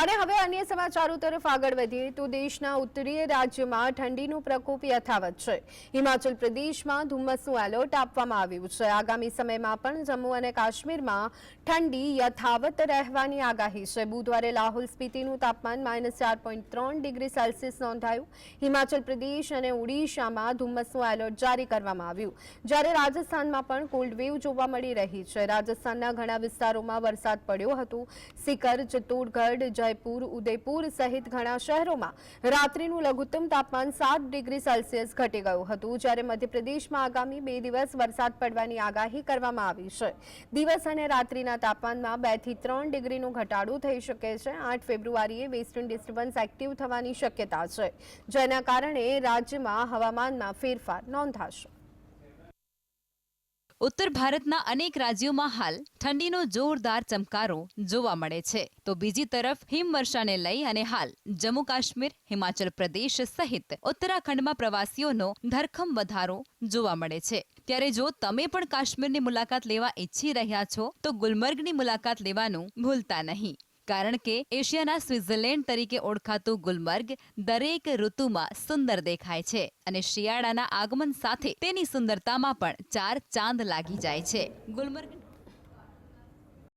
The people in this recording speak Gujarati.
અને હવે અન્ય સમાચારો તરફ આગળ વધીએ તો દેશના ઉત્તરીય રાજ્યમાં ઠંડીનું પ્રકોપ યથાવત છે. હિમાચલ પ્રદેશમાં ધુમ્મસનું એલર્ટ આપવામાં આવ્યું છે. આગામી સમયમાં પણ જમ્મુ અને કાશ્મીરમાં ઠંડી યથાવત રહેવાની આગાહી છે. બુધવારે લાહોલ સ્પીતિનું તાપમાન માઇનસ ચાર પોઈન્ટ ત્રણ ડિગ્રી સેલ્સિયસ નોંધાયું. હિમાચલ પ્રદેશ અને ઓડિશામાં ધુમ્મસનું એલર્ટ જારી કરવામાં આવ્યું. જ્યારે રાજસ્થાનમાં પણ કોલ્ડ વેવ જોવા મળી રહી છે. રાજસ્થાનના ઘણા વિસ્તારોમાં વરસાદ પડ્યો હતો. સિકર, ચિત્તોડગઢ જયપુર ઉદયપુર સહિત ઘણા શહેરોમાં રાત્રિનું લઘુત્તમ તાપમાન સાત ડિગ્રી સેલ્સિયસ ઘટી ગયું હતું. જ્યારે મધ્યપ્રદેશમાં આગામી બે દિવસ વરસાદ પડવાની આગાહી કરવામાં આવી છે. દિવસ અને રાત્રિના તાપમાનમાં બેથી ત્રણ ડિગ્રીનો ઘટાડો થઈ શકે છે. આઠ ફેબ્રુઆરીએ વેસ્ટર્ન ડિસ્ટર્બન્સ એક્ટિવ થવાની શક્યતા છે. જેના કારણે રાજ્યમાં હવામાનમાં ફેરફાર નોંધાશે. ઉત્તર ભારતના અનેક રાજ્યોમાં હાલ ઠંડીનો જોરદાર ચમકારો જોવા મળે છે. તો બીજી તરફ હિમવર્ષાને લઈ અને હાલ જમ્મુ કાશ્મીર, હિમાચલ પ્રદેશ સહિત ઉત્તરાખંડમાં પ્રવાસીઓનો ધરખમ વધારો જોવા મળે છે. ત્યારે જો તમે પણ કાશ્મીરની મુલાકાત લેવા ઈચ્છી રહ્યા છો, તો ગુલમર્ગની મુલાકાત લેવાનું ભૂલતા નહીં. કારણ કે એશિયાના સ્વિટ્ઝરલેન્ડ તરીકે ઓળખાતું ગુલમર્ગ દરેક ઋતુમાં સુંદર દેખાય છે અને શિયાળાના આગમન સાથે તેની સુંદરતામાં પણ ચાર ચાંદ લાગી જાય છે. ગુલમર્ગ